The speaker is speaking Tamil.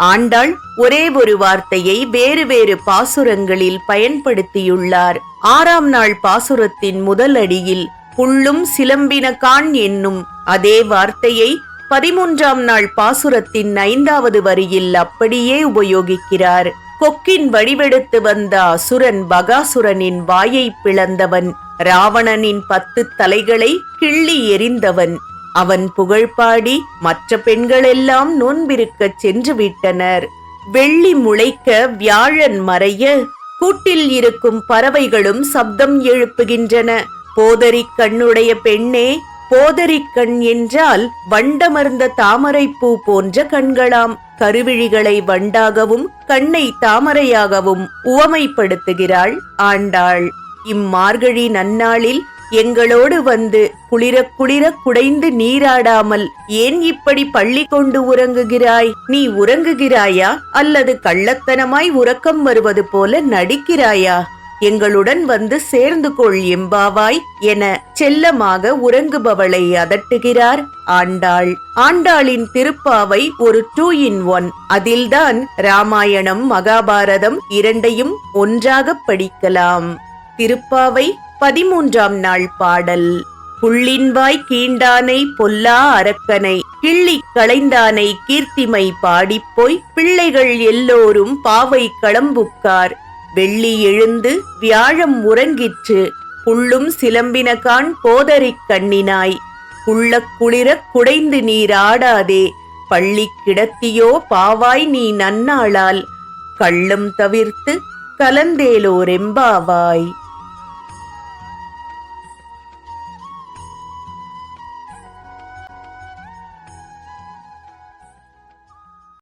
ஆண்டாள் ஒரே ஒரு வார்த்தையை வேறு வேறு பாசுரங்களில் பயன்படுத்தியுள்ளார். ஆறாம் நாள் பாசுரத்தின் முதல் அடியில் புள்ளும் சிலம்பினகான் என்னும் அதே வார்த்தையை பதிமூன்றாம் நாள் பாசுரத்தின் ஐந்தாவது வரியில் அப்படியே உபயோகிக்கிறார். கொக்கின் வடிவெடுத்து வந்த அசுரன் பகாசுரனின் வாயை பிளந்தவன். ராவணனின் பத்து தலைகளை கிள்ளி எறிந்தவன். அவன் புகழ்பாடி மற்ற பெண்களெல்லாம் நோன்பிருக்கச் சென்று விட்டனர் வெள்ளி முளைக்க வியாழன் மறைய கூட்டில் இருக்கும் பறவைகளும் சப்தம் எழுப்புகின்றன. போதரிக் கண்ணுடைய பெண்ணே போதரிக் கண் என்றால் வண்டமர்ந்த தாமரைப்பூ போன்ற கண்களாம். கருவிழிகளை வண்டாகவும் கண்ணை தாமரையாகவும் உவமைப்படுத்துகிறாள் ஆண்டாள். இம்மார்கழி நன்னாளில் எங்களோடு வந்து குளிர குளிர குடைந்து நீராடாமல் ஏன் இப்படி பள்ளி கொண்டு உறங்குகிறாய்? நீ உறங்குகிறாயா? அல்லது கள்ளத்தனமாய் உறக்கம் வருவது போல நடிக்கிறாயா? எங்களுடன் வந்து சேர்ந்து கொள் எம்பாவாய் என செல்லமாக உறங்குபவளை அதட்டுகிறார் ஆண்டாள். ஆண்டாளின் திருப்பாவை ஒரு டூ இன் ஒன் அதில்தான் ராமாயணம் மகாபாரதம் இரண்டையும் ஒன்றாக படிக்கலாம். திருப்பாவை பதிமூன்றாம் நாள் பாடல். புள்ளின்வாய் கீண்டானை பொல்லா அரக்கனை கிள்ளி களைந்தானை கீர்த்திமை பாடிப்போய் பிள்ளைகள் எல்லோரும் பாவை களம்புக்கார். வெள்ளி எழுந்து வியாழம் உறங்கிற்று புள்ளும் சிலம்பினகான் போதரிக் கண்ணினாய். குள்ளக் குளிரக் குடைந்து நீர் ஆடாதே பள்ளி கிடத்தியோ பாவாய் நீ நன்னாளால். கள்ளம் தவிர்த்து கலந்தேலோரெம்பாவாய்